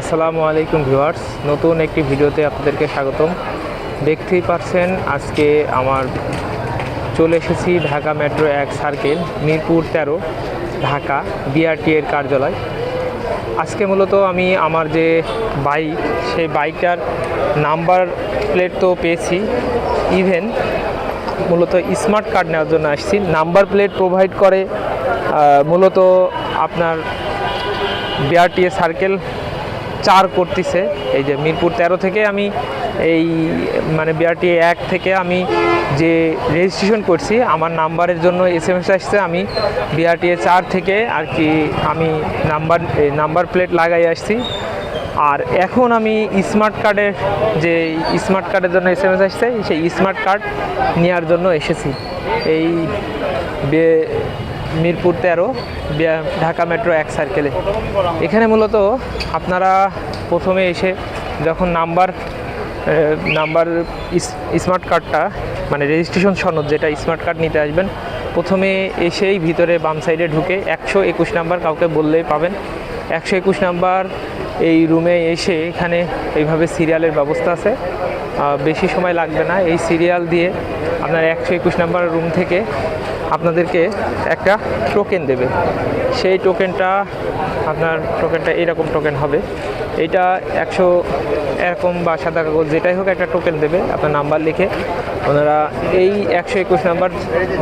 আসসালামু আলাইকুম ভিউয়ার্স, নতুন একটি ভিডিওতে আপনাদেরকে স্বাগতম। দেখতেই পাচ্ছেন আজকে আমার চলে এসেছি ঢাকা মেট্রো এক সার্কেল, মিরপুর তেরো, ঢাকা বিআরটি এর কার্যালয়। আজকে মূলত আমি আমার যে বাইক, সেই বাইকটার নাম্বার প্লেট তো পেয়েছি। ইভেন মূলত স্মার্ট কার্ড নেওয়ার জন্য আসছি। নাম্বার প্লেট প্রোভাইড করে মূলত আপনার বিআরটিএ সার্কেল চার করতেছে। এই যে মিরপুর তেরো থেকে আমি এই মানে বিআরটিএ এক থেকে আমি যে রেজিস্ট্রেশন করছি, আমার নাম্বারের জন্য এস এম এস আসছে, আমি বিআরটিএ চার থেকে আর কি আমি নাম্বার নাম্বার প্লেট লাগাই আসছি। আর এখন আমি স্মার্ট কার্ডের যে স্মার্ট কার্ডের জন্য এস এম এস আসছে, সেই স্মার্ট কার্ড নেওয়ার জন্য এসেছি। এই মিরপুর তেরো ঢাকা মেট্রো এক সার্কেলে এখানে মূলত আপনারা প্রথমে এসে যখন নাম্বার নাম্বার স্মার্ট কার্ডটা মানে রেজিস্ট্রেশন সনদ যেটা স্মার্ট কার্ড নিতে আসবেন, প্রথমে এসেই ভিতরে বাম সাইডে ঢুকে একশো একুশ নাম্বার কাউকে বললেই পাবেন। একশো একুশ নাম্বার এই রুমে এসে এখানে এইভাবে সিরিয়ালের ব্যবস্থা আছে। বেশি সময় লাগবে না। এই সিরিয়াল দিয়ে আপনার একশো একুশ নাম্বার রুম থেকে আপনাদেরকে একটা টোকেন দেবে। সেই টোকেনটা আপনার টোকেনটা এরকম টোকেন হবে। এটা একশো এরকম বা সাদা কাগজ যেটাই হোক একটা টোকেন দেবে, আপনার নাম্বার লিখে। ওনারা এই একশো একুশ নাম্বার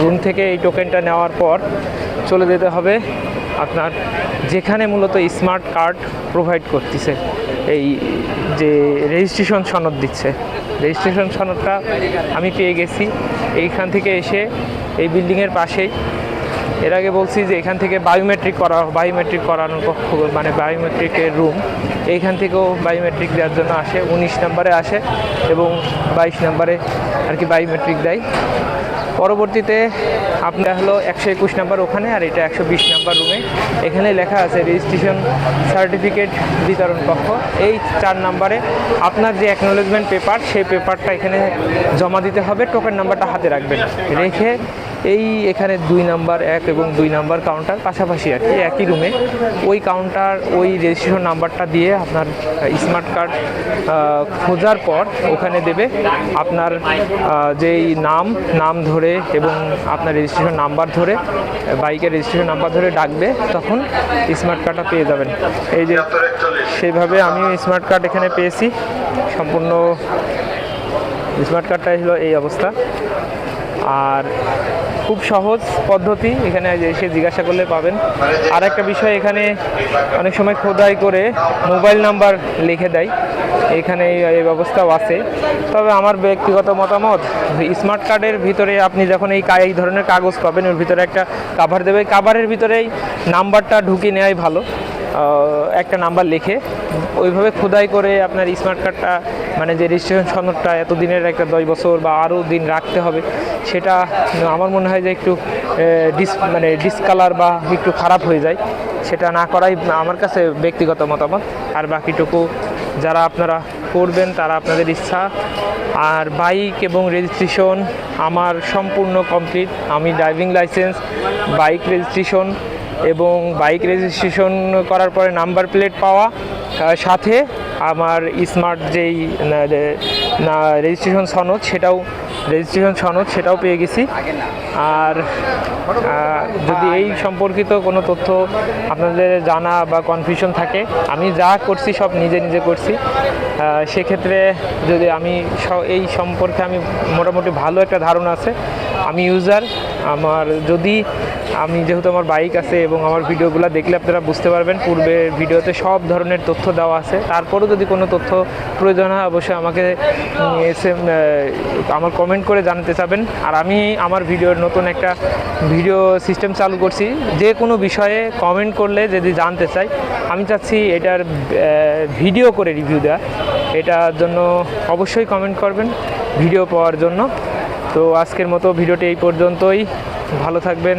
রুম থেকে এই টোকেনটা নেওয়ার পর চলে যেতে হবে আপনার যেখানে মূলত স্মার্ট কার্ড প্রোভাইড করতেছে। এই যে রেজিস্ট্রেশন সনদ দিচ্ছে। রেজিস্ট্রেশন সনদটা আমি পেয়ে গেছি। এইখান থেকে এসে এই বিল্ডিংয়ের পাশেই। এর আগে বলছি যে এখান থেকে বায়োমেট্রিক করা বায়োমেট্রিক করানোর কক্ষ মানে বায়োমেট্রিকের রুম এইখান থেকেও বায়োমেট্রিক দেওয়ার জন্য আসে, উনিশ নম্বরে আসে এবং বাইশ নম্বরে আর কি বায়োমেট্রিক দেয়। পরবর্তীতে আপনার হলো একশো একুশ নাম্বার ওখানে আর এটা একশো বিশ নাম্বার রুমে এখানে লেখা আছে রেজিস্ট্রেশন সার্টিফিকেট বিতরণ কক্ষ। এই চার নাম্বারে আপনার যে অ্যাকনোলেজমেন্ট পেপার সেই পেপারটা এখানে জমা দিতে হবে। টোকেন নাম্বারটা হাতে রাখবেন। রেখে এই এখানে দুই নাম্বার এক এবং দুই নাম্বার কাউন্টার পাশাপাশি আর কি, একই রুমে ওই কাউন্টার ওই রেজিস্ট্রেশন নাম্বারটা দিয়ে আপনার স্মার্ট কার্ড খোঁজার পর ওখানে দেবে আপনার যেই নাম নাম ধরে এবং আপনার রেজিস্ট্রেশন নাম্বার ধরে বাইকের রেজিস্ট্রেশন নাম্বার ধরে ডাকবে, তখন স্মার্ট কার্ডটা পেয়ে যাবেন। এই যে সেইভাবে আমিও স্মার্ট কার্ড এখানে পেয়েছি। সম্পূর্ণ স্মার্ট কার্ডটাই হলো এই অবস্থা। আর খুব সহজ পদ্ধতি, এখানে এসে জিজ্ঞাসা করলে পাবেন। আর একটা বিষয় এখানে অনেক সময় খোদাই করে মোবাইল নাম্বার লিখে দেয়। এখানে এই- ব্যবস্থাও আছে। তবে আমার ব্যক্তিগত মতামত স্মার্ট কার্ডের ভিতরে আপনি যখন এই এই ধরনের কাগজ পাবেন ওর ভিতরে একটা কাভার দেবে। কাভারের ভিতরেই নাম্বারটা ঢুকিয়ে নেওয়াই ভালো। একটা নাম্বার লিখে। ওইভাবে খোদাই করে আপনার স্মার্ট কার্ডটা মানে যে রেজিস্ট্রেশন সনদটা এতদিনের একটা দশ বছর বা আরও দিন রাখতে হবে, সেটা আমার মনে হয় যে একটু ডিস মানে ডিসকালার বা একটু খারাপ হয়ে যায়। সেটা না করাই আমার কাছে ব্যক্তিগত মতামত। আর বাকিটুকু যারা আপনারা করবেন, তারা আপনাদের ইচ্ছা। আর বাইক এবং রেজিস্ট্রেশন আমার সম্পূর্ণ কমপ্লিট আমি ড্রাইভিং লাইসেন্স বাইক রেজিস্ট্রেশন এবং বাইক রেজিস্ট্রেশন করার পরে নাম্বার প্লেট পাওয়া সাথে আমার স্মার্ট যেই, না- রেজিস্ট্রেশন সনদ, সেটাও রেজিস্ট্রেশন সনদ, সেটাও পেয়ে গেছি। আর যদি এই সম্পর্কিত কোনো তথ্য আপনাদের জানা বা কনফিউশন থাকে, আমি যা করছি সব নিজে নিজে করছি। সেক্ষেত্রে যদি আমি এই সম্পর্কে আমি মোটামুটি ভালো একটা ধারণা আছে, আমি ইউজার আমার যদি আমি যেহেতু আমার বাইক আছে এবং আমার ভিডিওগুলো দেখলে আপনারা বুঝতে পারবেন, পূর্বে ভিডিওতে সব ধরনের তথ্য দেওয়া আছে। তারপরেও যদি কোনো তথ্য প্রয়োজন হয়, অবশ্যই আমাকে এসে আমার কমেন্ট করে জানাতে চাবেন। আর আমি আমার ভিডিওর নতুন একটা ভিডিও সিস্টেম চালু করছি। যে কোনো বিষয়ে কমেন্ট করলে যদি জানতে চাই, আমি চাচ্ছি এটার ভিডিও করে রিভিউ দেওয়া। এটার জন্য অবশ্যই কমেন্ট করবেন ভিডিও পাওয়ার জন্য। তো আজকের মতো ভিডিওটি এই পর্যন্তই। ভালো থাকবেন।